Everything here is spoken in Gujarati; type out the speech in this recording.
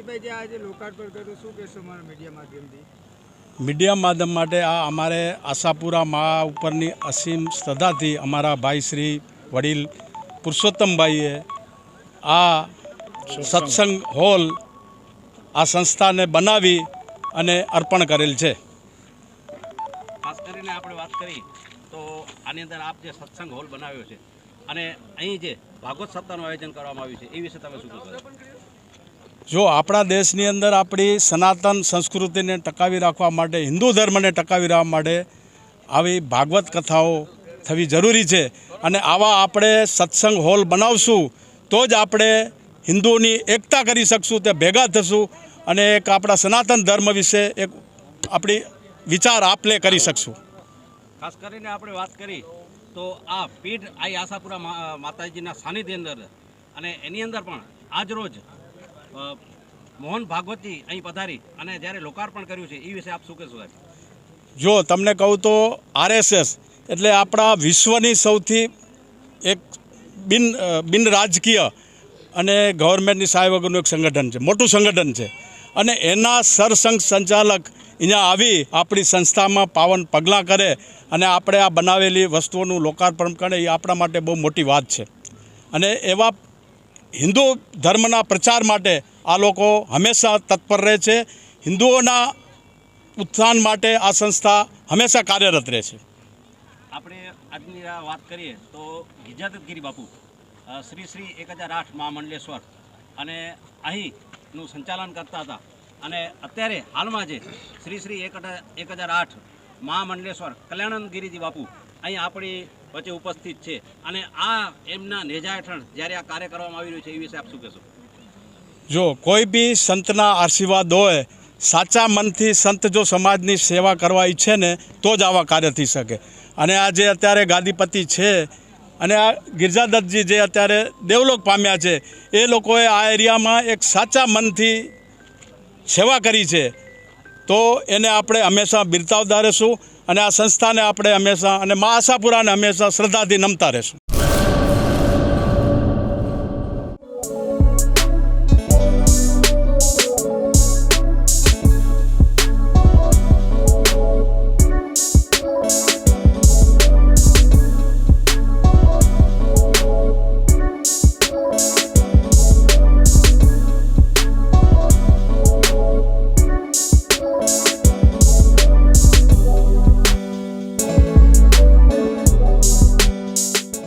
મોતીભાઈ જે આજે લોકાર્પણ કર્યું શું કહેશો મારા મીડિયા માધ્યમથી? મીડિયા માધ્યમ માટે આ અમારે આશાપુરા મા ઉપરની અસીમ શ્રદ્ધાથી અમારા ભાઈ શ્રી વડીલ પુરુષોત્તમભાઈએ આ સત્સંગ હોલ આ સંસ્થાને બનાવી અને અર્પણ કરેલ છે. ખાસ કરીને આપણે વાત કરી તો આની અંદર આપ જે સત્સંગ હોલ બનાવ્યો છે અને અહીં જે ભાગવત સપ્તાહનું આયોજન કરવામાં આવ્યું છે એ વિશે તમે શું કહેશો? જો આપણા દેશની અંદર આપણી સનાતન સંસ્કૃતિને ટકાવી રાખવા માટે, હિન્દુ ધર્મને ટકાવી રાખવા માટે આવી ભાગવત કથાઓ થવી જરૂરી છે અને આવા આપણે સત્સંગ હોલ બનાવશું, તો જ આપણે હિન્દુઓની એકતા કરી શકશું, તે ભેગા થશું અને એક આપણા સનાતન ધર્મ વિશે એક આપણી વિચાર આપલે કરી શકશું. ખાસ કરીને આપણે વાત કરી, તો આ પીઠ આ આશાપુરા માતાજીના સાનિધ્ય અંદર અને એની અંદર પણ આજરોજ મોહન ભાગવતજી અહીં પધારી અને જ્યારે લોકાર્પણ કર્યું છે એ વિશે આપ શું કહેશો જો તમને કહું તો આરએસએસ એટલે આપણા વિશ્વની સૌથી એક બિન બિન રાજકીય અને ગવર્મેન્ટની સહાય વગરનું એક સંગઠન છે, મોટું સંગઠન છે. અને એના સરસંઘ સંચાલક અહીંયા આવી આપણી સંસ્થામાં પાવન પગલાં કરે અને આપણે આ બનાવેલી વસ્તુઓનું લોકાર્પણ કરે, એ આપણા માટે બહુ મોટી વાત છે. અને એવા હિન્દુ ધર્મના પ્રચાર માટે આ લોકો હંમેશા તત્પર રહે છે. હિન્દુઓના ઉત્થાન માટે આ સંસ્થા હંમેશા કાર્યરત રહે છે. આપણે આજની વાત કરીએ તો ગિજાદતગીરી બાપુ શ્રી શ્રી એક હજાર આઠ મહામંડલેશ્વર અને અહીંનું સંચાલન કરતા હતા. અને અત્યારે હાલમાં જે શ્રી શ્રી એક હજાર આઠ મહામંડલેશ્વર કલ્યાણંદ ગિરિજી બાપુ, અહીં આપણી વચ્ચે ઉપસ્થિત છે. અને આ એમના નેજા હેઠળ જ્યારે આ કાર્ય કરવામાં આવી રહ્યું છે, એ વિશે આપ શું કહેશો? જો કોઈ બી સંતના આશીર્વાદ હોય, સાચા મનથી સંત જો સમાજની સેવા કરવા ઈચ્છે ને, તો જ આવા કાર્ય થઈ શકે. અને આ જે અત્યારે ગાદીપતિ છે, અને આ ગિરજાદત્તજી જે અત્યારે દેવલોક પામ્યા છે, એ લોકોએ આ એરિયામાં એક સાચા મનથી સેવા કરી છે. તો એને આપણે હંમેશા બિરતાવતા રહેશું. અને આ સંસ્થાને આપણે હંમેશા અને મા આશાપુરાને હંમેશા શ્રદ્ધાથી નમતા રહેશું.